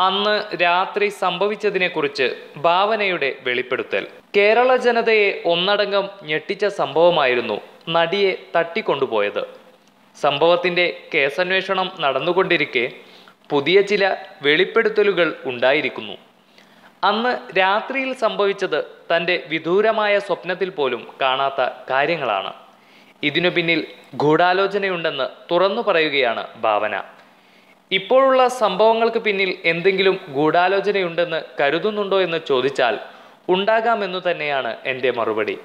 അന്ന് രാത്രി സംഭവിച്ചതിനെക്കുറിച്ച് ഭാവനയുടെ വെളിപ്പെടുത്തൽ. കേരള ജനതയെ ഒന്നടങ്കം ഞെട്ടിച്ച സംഭവമായിരുന്നു നടിയെ തട്ടിക്കൊണ്ടുപോയത്. സംഭവത്തിന്റെ കേസന്വേഷണം നടന്നുകൊണ്ടിരിക്കെ പുതിയ ചില വെളിപ്പെടുത്തലുകൾ ഉണ്ടായിരിക്കുന്നു. അന്ന് രാത്രിയിൽ സംഭവിച്ചത് തന്റെ വിദൂരമായ സ്വപ്നത്തിൽ പോലും കാണാത്ത കാര്യങ്ങളാണ്. ഇതിനു പിന്നിൽ ഗൂഢാലോചനയുണ്ടെന്ന് തുറന്നു പറയുകയാണ് ഭാവന. ഇപ്പോഴുള്ള സംഭവങ്ങൾക്ക് പിന്നിൽ എന്തെങ്കിലും ഗൂഢാലോചനയുണ്ടെന്ന് കരുതുന്നുണ്ടോ എന്ന് ചോദിച്ചാൽ ഉണ്ടാകാമെന്നു തന്നെയാണ് എന്റെ മറുപടി.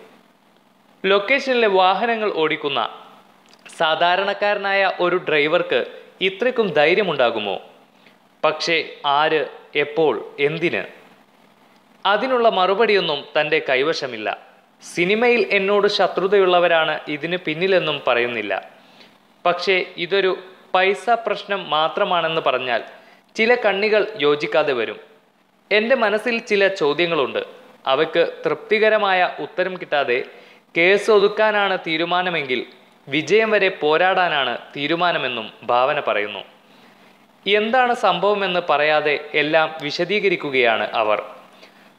ലൊക്കേഷനിലെ വാഹനങ്ങൾ ഓടിക്കുന്ന സാധാരണക്കാരനായ ഒരു ഡ്രൈവർക്ക് ഇത്രയ്ക്കും ധൈര്യമുണ്ടാകുമോ? പക്ഷേ ആര് എപ്പോൾ എന്തിന്? അതിനുള്ള മറുപടിയൊന്നും തന്റെ കൈവശമില്ല. സിനിമയിൽ എന്നോട് ശത്രുതയുള്ളവരാണ് ഇതിന് പിന്നിലെന്നും പറയുന്നില്ല. പക്ഷേ ഇതൊരു പൈസ പ്രശ്നം മാത്രമാണെന്ന് പറഞ്ഞാൽ ചില കണ്ണികൾ യോജിക്കാതെ വരും. എന്റെ മനസ്സിൽ ചില ചോദ്യങ്ങളുണ്ട്. അവയ്ക്ക് തൃപ്തികരമായ ഉത്തരം കിട്ടാതെ കേസ് ഒതുക്കാനാണ് തീരുമാനമെങ്കിൽ വിജയം വരെ പോരാടാനാണ് തീരുമാനമെന്നും ഭാവന പറയുന്നു. എന്താണ് സംഭവമെന്ന് പറയാതെ എല്ലാം വിശദീകരിക്കുകയാണ് അവർ.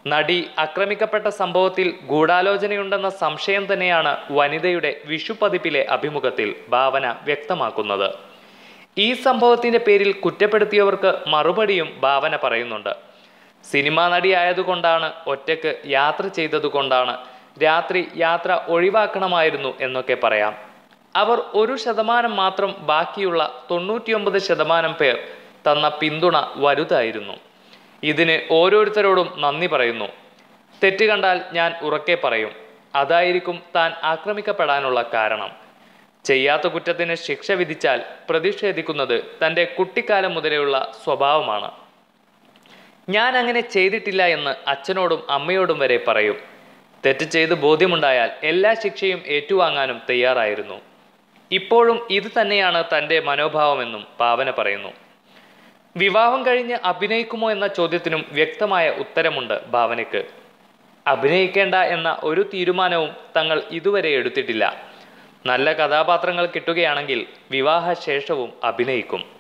നടി ആക്രമിക്കപ്പെട്ട സംഭവത്തിൽ ഗൂഢാലോചനയുണ്ടെന്ന സംശയം തന്നെയാണ് വനിതയുടെ വിഷു പതിപ്പിലെ അഭിമുഖത്തിൽ ഭാവന വ്യക്തമാക്കുന്നത്. ഈ സംഭവത്തിന്റെ പേരിൽ കുറ്റപ്പെടുത്തിയവർക്ക് മറുപടിയും ഭാവന പറയുന്നുണ്ട്. സിനിമാ നടിയായതുകൊണ്ടാണ് ഒറ്റയ്ക്ക് യാത്ര ചെയ്തതുകൊണ്ടാണ് രാത്രി യാത്ര ഒഴിവാക്കണമായിരുന്നു എന്നൊക്കെ പറയാം. അവർ ഒരു ശതമാനം മാത്രം ബാക്കിയുള്ള തൊണ്ണൂറ്റിയൊമ്പത് ശതമാനം പേർ തന്ന പിന്തുണ വലുതായിരുന്നു. ഇതിന് ഓരോരുത്തരോടും നന്ദി പറയുന്നു. തെറ്റ് കണ്ടാൽ ഞാൻ ഉറക്കെ പറയും. അതായിരിക്കും താൻ ആക്രമിക്കപ്പെടാനുള്ള കാരണം. ചെയ്യാത്ത കുറ്റത്തിന് ശിക്ഷ വിധിച്ചാൽ പ്രതിഷേധിക്കുന്നത് തന്റെ കുട്ടിക്കാലം മുതലെയുള്ള സ്വഭാവമാണ്. ഞാൻ അങ്ങനെ ചെയ്തിട്ടില്ല എന്ന് അച്ഛനോടും അമ്മയോടും വരെ പറയും. തെറ്റ് ചെയ്ത് ബോധ്യമുണ്ടായാൽ എല്ലാ ശിക്ഷയും ഏറ്റുവാങ്ങാനും തയ്യാറായിരുന്നു. ഇപ്പോഴും ഇത് തന്നെയാണ് തന്റെ മനോഭാവമെന്നും പാവന പറയുന്നു. വിവാഹം കഴിഞ്ഞ് അഭിനയിക്കുമോ എന്ന ചോദ്യത്തിനും വ്യക്തമായ ഉത്തരമുണ്ട് ഭാവനയ്ക്ക്. അഭിനയിക്കേണ്ട എന്ന ഒരു തീരുമാനവും തങ്ങൾ ഇതുവരെ എടുത്തിട്ടില്ല. നല്ല കഥാപാത്രങ്ങൾ കിട്ടുകയാണെങ്കിൽ വിവാഹശേഷവും അഭിനയിക്കും.